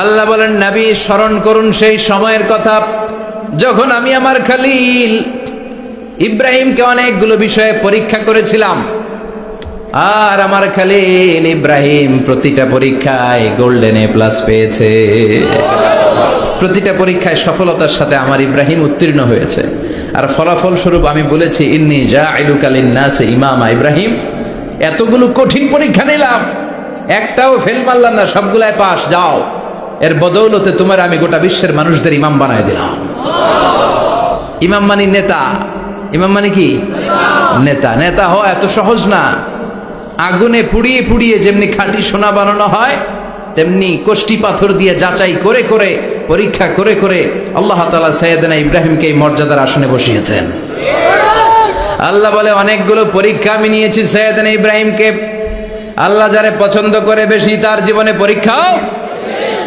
আল্লাহ বলেন, নবী, স্মরণ করুন সেই সময়ের কথা। যখন আমি আমার খালিল ইব্রাহিমকে অনেকগুলো বিষয়ে পরীক্ষা করেছিলাম, আর আমার খালিল ইব্রাহিম প্রতিটা পরীক্ষায় গোল্ডেন এ প্লাস পেয়েছে। প্রতিটা পরীক্ষায় সফলতার সাথে আমার ইব্রাহিম উত্তীর্ণ হয়েছে। আর ফলাফল স্বরূপ আমি বলেছি, ইন্নি যা আইলুকালিন নাসে ইমামা ইব্রাহিম। এতগুলো কঠিন পরীক্ষা নিলাম। একটাও ফেল মারলাম না সবগুলায় পাস, যাও। এর বদৌলতে তোমার আমি গোটা বিশ্বের মানুষদের ইমাম বানায় দিলাম। ইমাম মানি নেতা। ইমাম মানে কি? নেতা। নেতা হওয়া এত সহজ না। আগুনে পুড়িয়ে পুড়িয়ে যেমনি খাঁটি সোনা বানানো হয়, তেমনি কোষ্টি পাথর দিয়ে যাচাই করে করে, পরীক্ষা করে করে আল্লাহ তালা সৈয়দনা ইব্রাহিমকে এই মর্যাদার আসনে বসিয়েছেন। আল্লাহ বলে, অনেকগুলো পরীক্ষা আমি নিয়েছি সৈয়দনা ইব্রাহিমকে। আল্লাহ যারে পছন্দ করে বেশি তার জীবনে পরীক্ষাও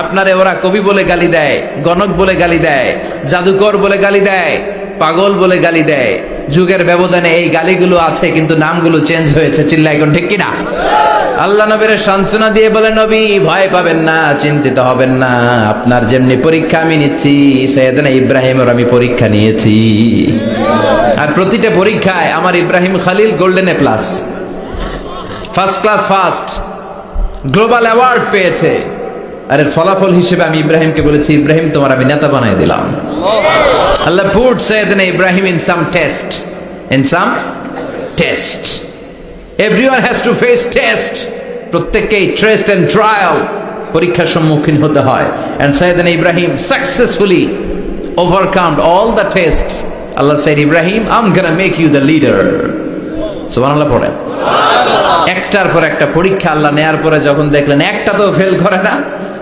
আপনারে ওরা কবি বলে গালি দেয়, গণক বলে গালি দেয়, জাদুকর বলে গালি দেয়, পাগল বলে গালি দেয়। যুগের ব্যবধানে এই গালিগুলো আছে, কিন্তু নামগুলো চেঞ্জ হয়েছে চিল্লা এখন ঠিক কিনা? আল্লাহ নবীর সান্ত্বনা দিয়ে বলে, নবী, ভয় পাবেন না, চিন্তিত হবেন না। আপনার যেমনি পরীক্ষা আমি নিচ্ছি, সৈয়দনা ইব্রাহিমের আমি পরীক্ষা নিয়েছি। আর প্রতিটা পরীক্ষায় আমার Ibrahim Khalil golden A plus first class first global award পেয়েছে। আর এর ফলাফল হিসেবে আমি ইব্রাহিমকে বলেছি ইব্রাহিম তোমার আমি নেতা বানাই দিলাম। আল্লাহ put Syedna Ibrahim in some test. In some test. Everyone has to face test প্রত্যেককেই ট্রেস্ট অ্যান্ড ট্রায়াল পরীক্ষার সম্মুখীন হতে হয়। And Sayyidina Ibrahim successfully overcome all the test Allah said Ibrahim I'm gonna make you the leader সুবহানাল্লাহ পড়েন। একটার পর একটা পরীক্ষা আল্লাহ নেয়ার পরে যখন দেখলেন একটা তো ফেল করে না।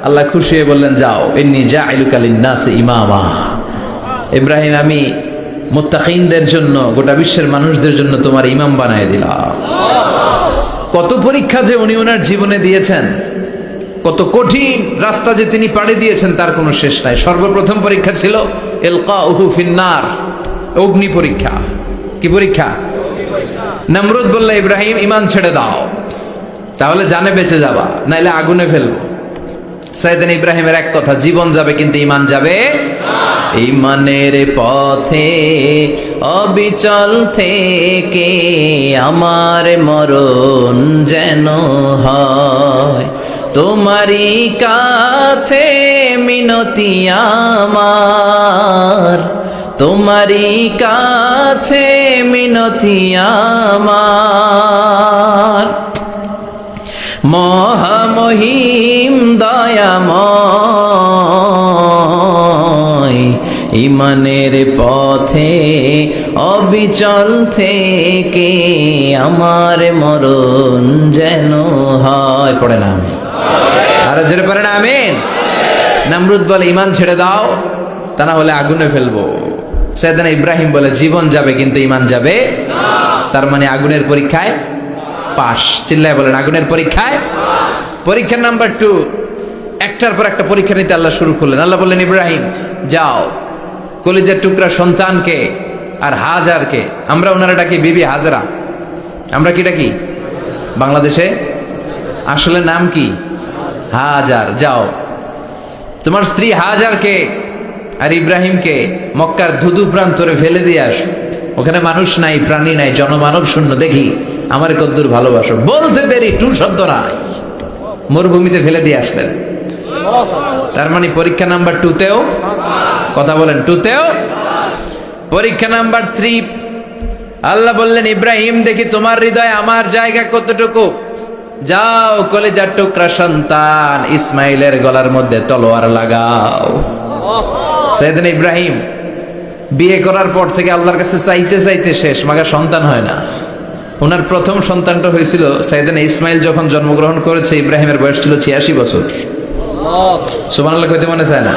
আল্লাহ খুশি হয়ে বললেন, যাও এমনি যা নাসে ইমামা। ইব্রাহিম, আমি মুত্তাকিনদের জন্য, গোটা বিশ্বের মানুষদের জন্য তোমার ইমাম বানায় দিলাম। কত পরীক্ষা যে উনি ওনার জীবনে দিয়েছেন, কত কঠিন রাস্তা যে তিনি পাড়ি দিয়েছেন, তার কোনো শেষ নাই। সর্বপ্রথম পরীক্ষা ছিল এলকা উহু ফিন্নার, অগ্নি পরীক্ষা। কি পরীক্ষা? নমরুদ বললে, ইব্রাহিম, ইমান ছেড়ে দাও, তাহলে জানে বেঁচে যাবা, নাইলে আগুনে ফেলব। সাইদান ইব্রাহিমের এক কথা, জীবন যাবে কিন্তু ইমান যাবে ইমানের পথে, অবিচল থেকে আমার মরণ যেন হয়। তোমারই কাছে মিনতি আমার। তোমারই কাছে মিনতি আমার। মহামহিম দয়াময়। ইমানের পথে অবিচল থেকে আমার মরণ যেন হয়। পড়ে না আমি আরও জোরে পড়ে না, আমিন। নামরুদ বলে ইমান ছেড়ে দাও, তা না হলে আগুনে ফেলব। সেদিন ইব্রাহিম বলে, জীবন যাবে, কিন্তু ইমান যাবে তার মানে আগুনের পরীক্ষায় পাশ চিল্লায় বলেন, আগুনের পরীক্ষায়? পরীক্ষা নাম্বার টু একটার পর একটা পরীক্ষা নিতে আল্লাহ শুরু করলেন। আল্লাহ বললেন, ইব্রাহিম, যাও। কলিজার টুকরা সন্তানকে আর হাজারকে। আমরা ওনারা ডাকি বিবি হাজারা। আমরা কি ডাকি? বাংলাদেশে? আসলে নাম কি? হাজার। যাও। তোমার স্ত্রী হাজারকে আর ইব্রাহিমকে মক্কার ধুধু প্রান্তরে ফেলে দিয়ে আস। ওখানে মানুষ নাই, প্রাণী নাই, জনমানব শূন্য। দেখি আমার কদ্দুর ভালোবাসো। বলতে দেরি, টু শব্দ নাই মরুভূমিতে ফেলে দিয়ে আসলেন। তার মানে পরীক্ষা নাম্বার টুতেও কথা বলেন টুতেও পরীক্ষা নাম্বার থ্রি আল্লাহ বললেন, ইব্রাহিম, দেখি তোমার হৃদয় আমার জায়গা কতটুকু? যাও, কলেজার টুকরা সন্তান, ইসমাইলের গলার মধ্যে তলোয়ার লাগাও। সেদিন ইব্রাহিম বিয়ে করার পর থেকে আল্লাহর কাছে চাইতে চাইতে শেষ, মাগা সন্তান হয় না। ওনার প্রথম সন্তানটা হয়েছিল সাইদান ইসমাইল, যখন জন্মগ্রহণ করেছে, ইব্রাহিমের বয়স ছিল ছিয়াশি বছর। সুমান আল্লাহ কইতে মনে চায় না?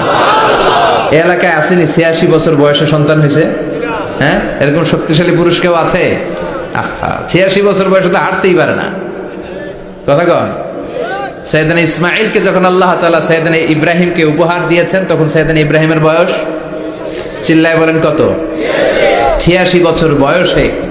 এই এলাকায় আসেনি, ছিয়াশি বছর বয়সে সন্তান হয়েছে। হ্যাঁ? এরকম শক্তিশালী পুরুষ কেউ আছে? ছিয়াশি বছর বয়সে তো হাঁটতেই পারে না। কথা কন। সৈয়দান ইসমাইলকে যখন আল্লাহ তাআলা সৈয়দান ইব্রাহিমকে উপহার দিয়েছেন, তখন সৈয়দান ইব্রাহিমের বয়স চিল্লায় বলেন কত? ছিয়াশি বছর বয়সে।